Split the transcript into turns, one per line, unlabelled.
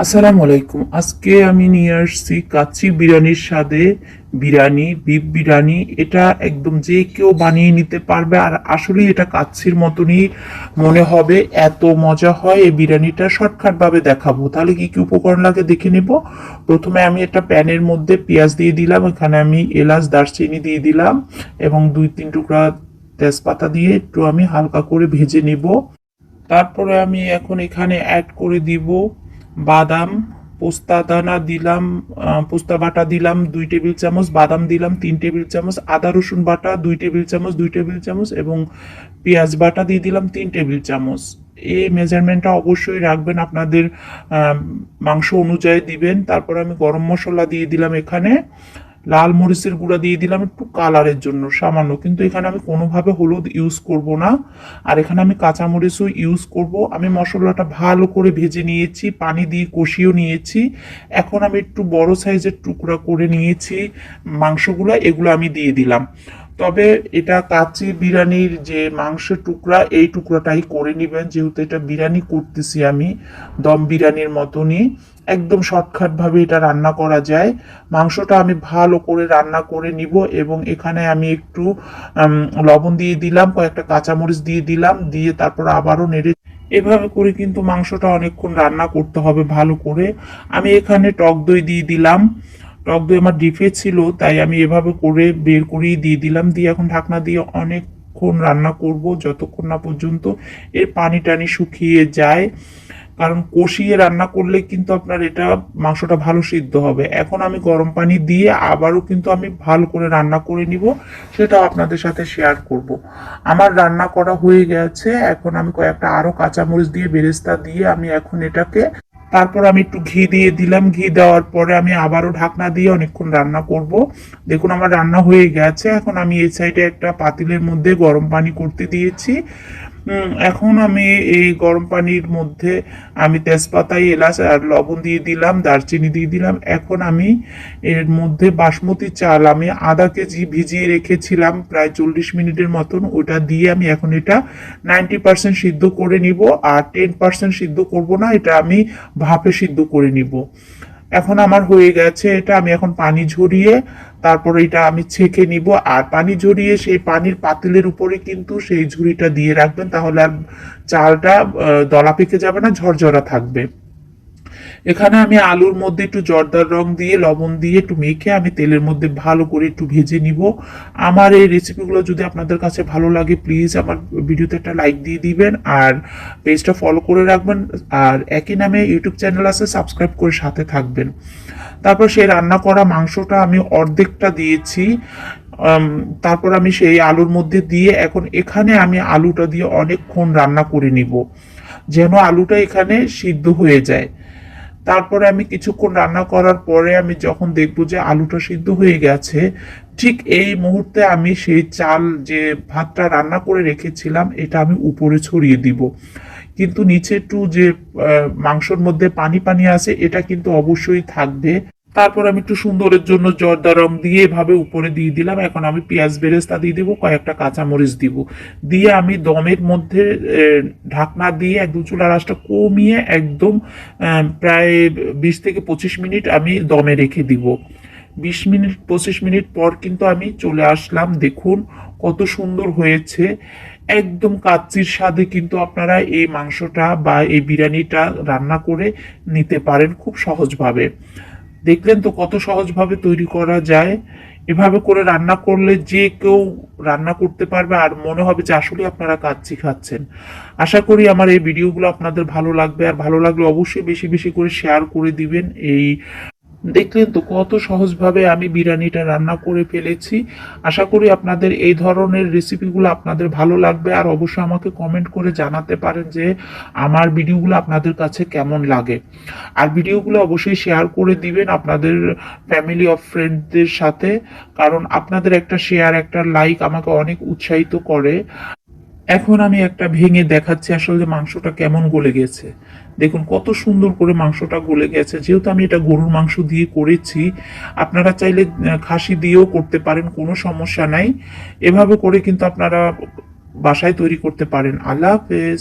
আসসালামু আলাইকুম। আজকে আমি নিয়ে আসছি কাচ্চি বিরিয়ানির স্বাদে বিরিয়ানি, বিফ বিরিয়ানি। এটা একদম যে কেউ বানিয়ে নিতে পারবে, আর আসলে এটা কাচ্ছির মতনই মনে হবে। এত মজা হয় এই বিরিয়ানিটা শর্টকাট ভাবে দেখাবো। তাহলে কি কি উপকরণ লাগে দেখে নেব। প্রথমে আমি একটা প্যানের মধ্যে পেঁয়াজ দিয়ে দিলাম এখানে আমি এলাচ, দারচিনি দিয়ে দিলাম, এবং দুই, তিন টুকরা তেজপাতা দিয়ে একটু আমি হালকা করে ভেজে নিব। তারপরে আমি এখন এখানে অ্যাড করে দিব বাদাম, পোস্তা দানা দিলাম পোস্তা বাটা দিলাম, দুই টেবিল চামচ, বাদাম দিলাম, তিন টেবিল চামচ, আদা, রসুন বাটা, দুই টেবিল চামচ, দুই টেবিল চামচ এবং পেঁয়াজ বাটা দিয়ে দিলাম তিন টেবিল চামচ। এই মেজারমেন্টটা অবশ্যই রাখবেন, আপনাদের মাংস অনুযায়ী দিবেন। তারপর আমি গরম মশলা দিয়ে দিলাম এখানে। লাল মরিচের গুঁড়া দিয়ে দিলাম একটু কালারের জন্য, সামান্য। কিন্তু এখানে আমি কোনোভাবে হলুদ ইউজ করব না। আর এখানে আমি কাঁচা মরিচও ইউজ করব। আমি মশলাটা ভালো করে ভেজে নিয়েছি, পানি দিয়ে কষিয়েও নিয়েছি। এখন আমি একটু বড় সাইজের টুকরা করে নিয়েছি। মাংসগুলো এগুলো আমি দিয়ে দিলাম। তবে এটা কাচ্চি বিরিয়ানির যে মাংসের টুকরা, এই টুকরাটাই করে নেবেন। যেহেতু এটা বিরিয়ানি করতেছি আমি, দম বিরিয়ানির মতনই। একদম শর্টকাট ভাবে এটা রান্না করা যায়। মাংসটা আমি ভালো করে রান্না করে নিব এবং এখানে আমি একটু লবণ দিয়ে দিলাম, কয়েকটা কাঁচামরিচ দিয়ে দিলাম, দিয়ে তারপর আবারও নেড়ে এভাবে করে কিন্তু মাংসটা অনেকক্ষণ রান্না করতে হবে ভালো করে। আমি এখানে টক দই দিয়ে দিলাম। টক দই আমার ডিপে ছিল, তাই আমি এভাবে করে বের করেই দিয়ে দিলাম। দিয়ে এখন ঢাকনা দিয়ে অনেকক্ষণ রান্না করব, যতক্ষণ না পর্যন্ত এর পানি টানি শুকিয়ে যায়। কারণ কষিয়ে রান্না করলে কিন্তু আপনার এটা মাংসটা ভালো সিদ্ধ হবে। এখন আমি গরম পানি দিয়ে আবারও কিন্তু আমি ভালো করে রান্না করে নিব, সেটাও আপনাদের সাথে শেয়ার করব। আমার রান্না করা হয়ে গেছে। এখন আমি কয়েকটা আরও কাঁচামরিচ দিয়ে, বেরেস্তা দিয়ে আমি এখন এটাকে তারপর আমি একটু ঘি দিয়ে দিলাম। ঘি দেওয়ার পরে আমি আবারও ঢাকনা দিয়ে অনেকক্ষণ রান্না করব। দেখুন, আমার রান্না হয়ে গেছে। এখন আমি এই সাইডে একটা পাতিলের মধ্যে গরম পানি করতে দিয়েছি। এখন আমি এই গরম পানির মধ্যে আমি তেজপাতায় এলাচ আর লবণ দিয়ে দিলাম, দারচিনি দিয়ে দিলাম। এখন আমি এর মধ্যে বাসমতি চাল, আমি আধা কেজি ভিজিয়ে রেখেছিলাম প্রায় চল্লিশ মিনিটের মতন। ওটা দিয়ে আমি এখন এটা নাইনটি পার্সেন্ট সিদ্ধ করে নিব আর টেন পার্সেন্ট সিদ্ধ করব না, এটা আমি ভাপে সিদ্ধ করে নিব। এখন আমার হয়ে গেছে, এটা আমি এখন পানি ঝরিয়ে তারপরে এটা আমি ছেঁকে নিব। আর পানি ঝরিয়ে সেই পানির পাতিলের উপরে কিন্তু সেই ঝুড়িটা দিয়ে রাখবেন, তাহলে আর চালটা দলা পেকে যাবে না, ঝরঝরা থাকবে। এখানে আমি আলুর মধ্যে একটু জর্দার রং দিয়ে, লবণ দিয়ে একটু মেখে আমি তেলের মধ্যে ভালো করে একটু ভেজে নিব। আমার এই রেসিপিগুলো যদি আপনাদের কাছে ভালো লাগে প্লিজ আমার ভিডিওতে একটা লাইক দিয়ে দিবেন আর পেজটা ফলো করে রাখবেন। আর একই নামে ইউটিউব চ্যানেল আছে সাবস্ক্রাইব করে সাথে থাকবেন। তারপর সেই রান্না করা মাংসটা আমি অর্ধেকটা দিয়েছি। তারপর আমি সেই আলুর মধ্যে দিয়ে এখন এখানে আমি আলুটা দিয়ে অনেকক্ষণ রান্না করে নিব। যেন আলুটা এখানে সিদ্ধ হয়ে যায়। তারপরে আমি কিছুক্ষণ রান্না করার পরে আমি যখন দেখব যে আলুটা সিদ্ধ হয়ে গেছে, ঠিক এই মুহূর্তে আমি সেই চাল যে ভাতটা রান্না করে রেখেছিলাম, এটা আমি উপরে ছড়িয়ে দিব। কিন্তু নিচে একটু যে মাংসর মধ্যে পানি পানি আছে, এটা কিন্তু অবশ্যই থাকবে। তারপর আমি একটু সুন্দরের জন্য জর্দা রং দিয়ে এভাবে উপরে দিয়ে দিলাম। এখন আমি পেঁয়াজ বেরেস্তা দিয়ে দিব, কয়েকটা কাঁচামরিচ দিব। দিয়ে আমি দমের মধ্যে ঢাকনা দিয়ে একদম চুলার আঁচটা কমিয়ে একদম প্রায় বিশ থেকে পঁচিশ মিনিট আমি দমে রেখে দিব। বিশ মিনিট, পঁচিশ মিনিট পর কিন্তু আমি চলে আসলাম। দেখুন কত সুন্দর হয়েছে। একদম কাচ্চির স্বাদে কিন্তু আপনারা এই মাংসটা বা এই বিরিয়ানিটা রান্না করে নিতে পারেন খুব সহজভাবে। দেখলেন তো কত সহজভাবে তৈরি করা যায়। এভাবে করে রান্না করলে যে কেউ রান্না করতে পারবে আর মনে হবে যে আসলে আপনারা কাচ্ছি খাচ্ছেন। আশা করি আমার এই ভিডিওগুলো আপনাদের ভালো লাগবে। আর ভালো লাগলে অবশ্যই বেশি বেশি করে শেয়ার করে দিবেন। এই দেখলেন তো কত সহজভাবে আমি বিরিয়ানিটা রান্না করে ফেলেছি। আশা করি আপনাদের এই ধরনের রেসিপিগুলো আপনাদের ভালো লাগবে। আর অবশ্যই আমাকে কমেন্ট করে জানাতে পারেন যে আমার ভিডিওগুলো আপনাদের কাছে কেমন লাগে। আর ভিডিওগুলো অবশ্যই শেয়ার করে দিবেন আপনাদের ফ্যামিলি অফ ফ্রেন্ডদের সাথে। কারণ আপনাদের একটা শেয়ার একটা লাইক আমাকে অনেক উৎসাহিত করে। এখন আমি একটা ভেঙে দেখাচ্ছি আসলে মাংসটা কেমন গলে গেছে। দেখুন, কত সুন্দর করে মাংসটা গলে গেছে। যেহেতু আমি এটা গরুর মাংস দিয়ে করেছি, আপনারা চাইলে খাসি দিয়েও করতে পারেন, কোনো সমস্যা নাই। এভাবে করে কিন্তু আপনারা বাসায় তৈরি করতে পারেন। আল্লাহ হাফেজ।